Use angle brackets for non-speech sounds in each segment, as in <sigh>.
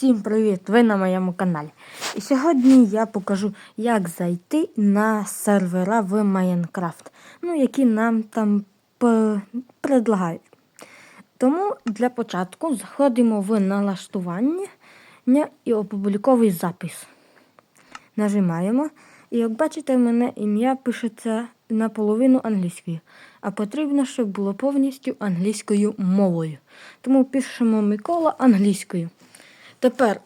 Всім привіт! Ви на моєму каналі. І сьогодні я покажу, як зайти на сервера в Майнкрафт, ну, які нам там предлагають. Тому для початку заходимо в налаштування і опубліковуй запис. Нажимаємо. І як бачите, мене ім'я пишеться наполовину англійською, а потрібно, щоб було повністю англійською мовою. Тому пишемо Микола англійською. Тепер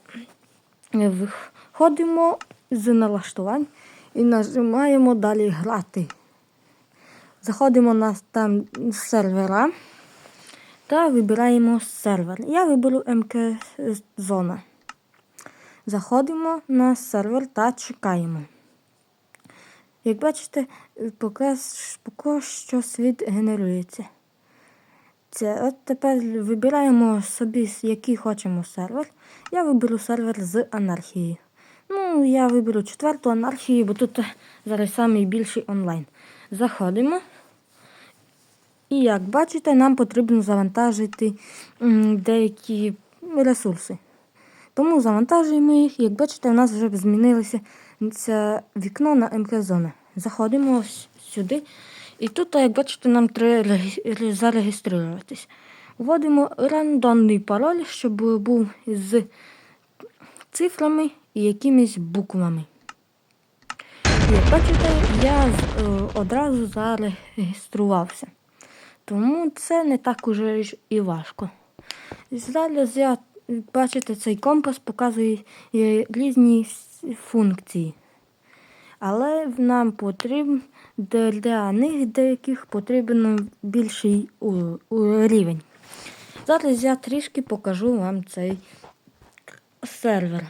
виходимо з налаштувань і нажимаємо далі грати. Заходимо на там сервера та вибираємо сервер. Я виберу МК Зона. Заходимо на сервер та чекаємо. Як бачите, поки що світ генерується. Це от тепер вибираємо собі, який хочемо сервер. Я виберу сервер з анархією. Ну, я виберу четверту анархію, бо тут зараз найбільший онлайн. Заходимо. І як бачите, нам потрібно завантажити деякі ресурси. Тому завантажуємо їх. Як бачите, у нас вже змінилося це вікно на МК-зони. Заходимо сюди. І тут, як бачите, нам треба зареєструватись. Вводимо рандомний пароль, щоб був з цифрами і якимись буквами. Як бачите, я одразу зареєструвався. Тому це не так уже і важко. Зараз я, бачите, цей компас показує різні функції. Але нам потрібно для них деяких потрібен більший рівень. Зараз я трішки покажу вам цей сервер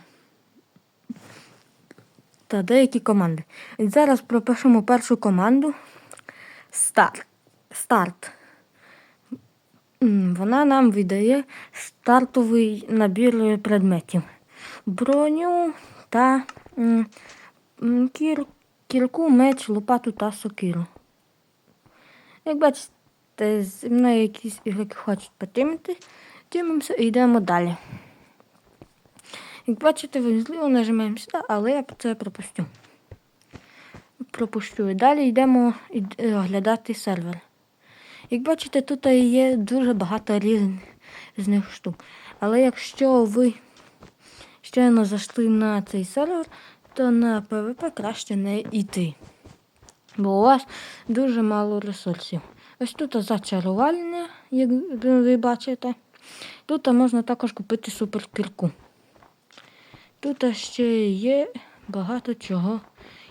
та деякі команди. Зараз пропишемо першу команду Старт. Старт. Вона нам видає стартовий набір предметів, броню та кір, кірку, меч, лопату та сокиру. Як бачите, зі мною якісь ігроки хочуть потримати, тримаємося і йдемо далі. Як бачите, зліво нажимаємо сюди, але я це пропустю. Пропущу. І далі йдемо оглядати сервер. Як бачите, тут є дуже багато різних штук. Але якщо ви щойно зайшли на цей сервер, то на ПВП краще не йти. Бо у вас дуже мало ресурсів. Ось тут зачарування, як ви бачите. Тут можна також купити суперкірку. Тут ще є багато чого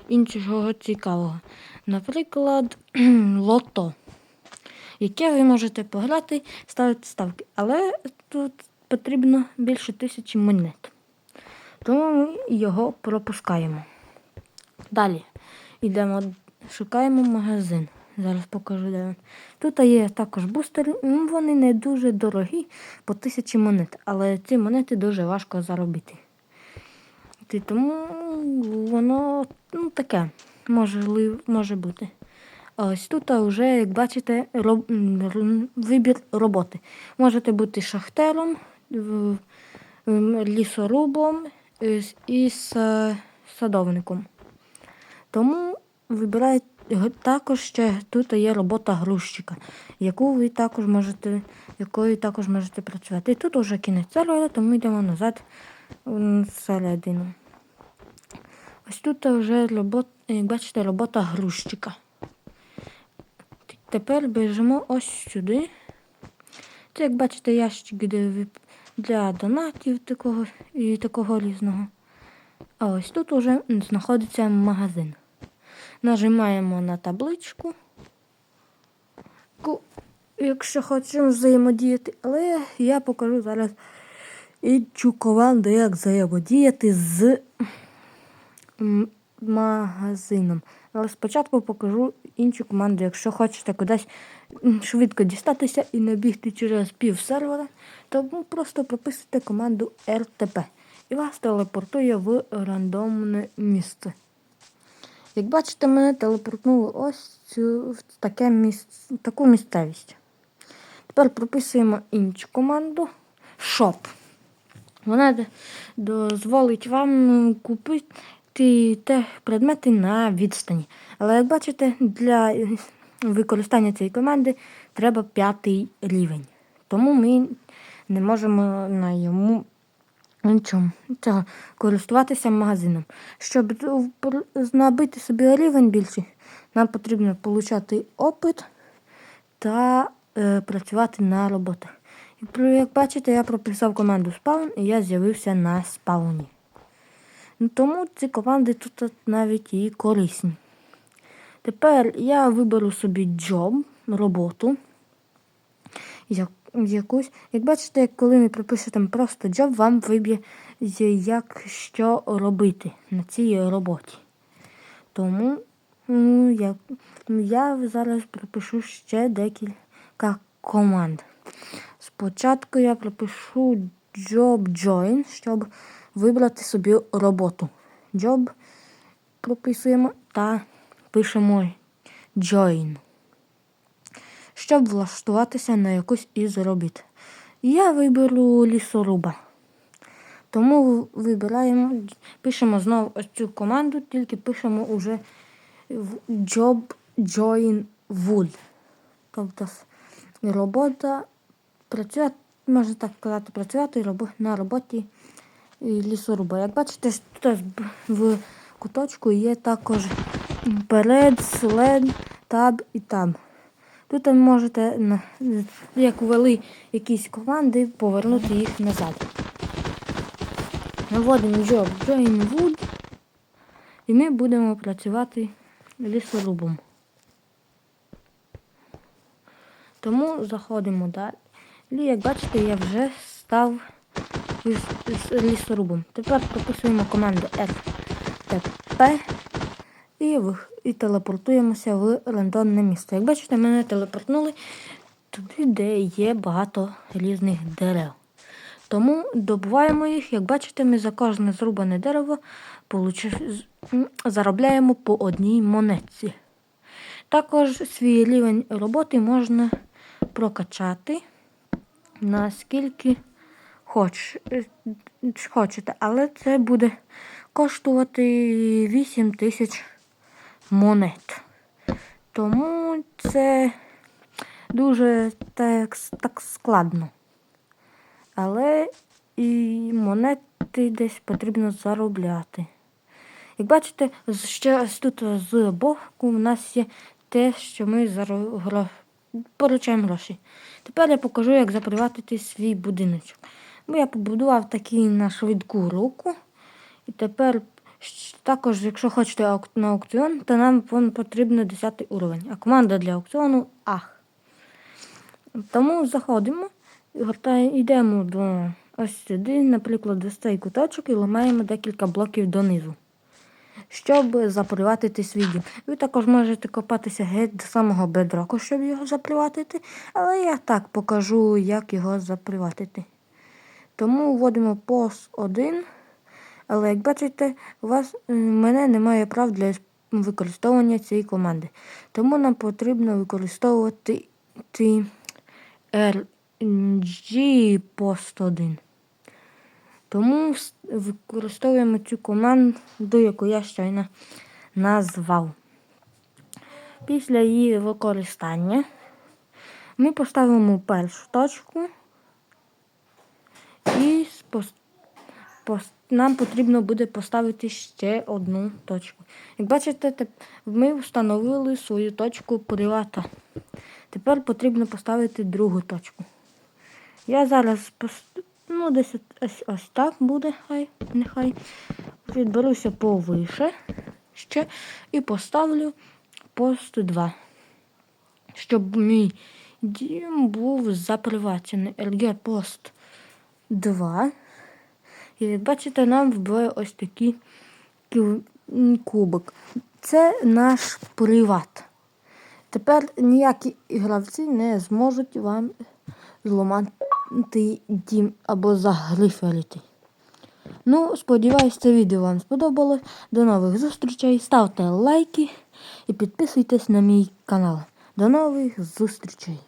іншого цікавого. Наприклад, <clears throat> лото, яке ви можете пограти, ставити ставки. Але тут потрібно більше тисячі монет. Тому ми його пропускаємо. Далі йдемо, шукаємо магазин. Зараз покажу, де він. Тут є також бустери, ну, вони не дуже дорогі, по тисячі монет, але ці монети дуже важко заробити. Тому воно ну, таке може, може бути. Ось тут вже, як бачите, роб... вибір роботи. Можете бути шахтером, лісорубом і садовником. Тому вибирайте також ще тут є робота грузчика, яку ви також можете, якою також можете працювати. І тут вже кінець сервера, тому йдемо назад всередину. Ось тут вже робота, як бачите, робота грузчика. Тепер біжимо ось сюди. Це, як бачите, ящик для донатів такого і такого різного. А ось тут вже знаходиться магазин. Нажимаємо на табличку, якщо хочемо взаємодіяти, але я покажу зараз іншу команду, як взаємодіяти з магазином. Але спочатку покажу іншу команду, якщо хочете кудись швидко дістатися і не бігти через пів сервера, то просто прописуйте команду RTP і вас телепортує в рандомне місце. Як бачите, мене телепортнуло ось цю, в таке місце, таку місцевість. Тепер прописуємо іншу команду Shop. Вона дозволить вам купити те предмети на відстані. Але як бачите, для використання цієї команди треба п'ятий рівень. Тому ми не можемо на йому нічому цього користуватися магазином. Щоб пр- набити собі рівень більший, нам потрібно отримати опит та е, працювати на роботах. Як бачите, я прописав команду спаун і я з'явився на спауні. Ну, тому ці команди тут навіть і корисні. Тепер я виберу собі джоб, роботу. Якусь. Як бачите, коли ви пропишете просто джоб, вам виб'є, як що робити на цій роботі. Тому м, я, я зараз пропишу ще декілька команд. Спочатку я пропишу job join, щоб вибрати собі роботу. Job прописуємо та пишемо join, щоб влаштуватися на якусь із робіт. Я виберу лісоруба. Тому вибираємо, пишемо знову ось цю команду, тільки пишемо уже job join wood. Тобто робота працювати, можна так сказати, працювати на роботі лісоруба. Як бачите, тут в- куточку є також перед, след, таб і таб. Тут ви можете, як ввели якісь команди, повернути їх назад. Вводимо job join wood і ми будемо працювати лісорубом. Тому заходимо далі. І, як бачите, я вже став ліс- ліс- лісорубом. Тепер прописуємо команду RTP і, і телепортуємося в рандомне місце. Як бачите, мене телепортнули туди, де є багато різних дерев. Тому добуваємо їх, як бачите, ми за кожне зрубане дерево заробляємо по одній монетці. Також свій рівень роботи можна прокачати наскільки хоч, е, хочете, але це буде коштувати 8 тисяч монет. Тому це дуже так, так складно. Але і монети десь потрібно заробляти. Як бачите, ще тут з боку у нас є те, що ми гро... получаємо гроші. Тепер я покажу, як заприватити свій будиночок. Бо я побудував такий на швидку руку. І тепер також, якщо хочете на аукціон, то нам потрібно 10 уровень. А команда для аукціону ах. Тому заходимо, йдемо до ось сюди, наприклад, до цей куточок і ламаємо декілька блоків донизу, щоб заприватити свій дім. Ви також можете копатися геть до самого бедроку, щоб його заприватити, але я так покажу, як його заприватити. Тому вводимо POS 1, але як бачите, у вас е, мене немає прав для використовування цієї команди. Тому нам потрібно використовувати RG Post 1. Тому використовуємо цю команду, яку я щойно назвав. Після її використання ми поставимо першу точку і нам потрібно буде поставити ще одну точку. Як бачите, ми встановили свою точку привата. Тепер потрібно поставити другу точку. Я зараз ну, десь ось, ось так буде, хай, нехай. Відберуся повише ще і поставлю пост 2. Щоб мій дім був запривачений. LG пост 2. І як бачите, нам вбиває ось такий ку- кубик. Це наш приват. Тепер ніякі гравці не зможуть вам зламати дім або загриферити. Ну, сподіваюсь, це відео вам сподобалось. До нових зустрічей. Ставте лайки і підписуйтесь на мій канал. До нових зустрічей.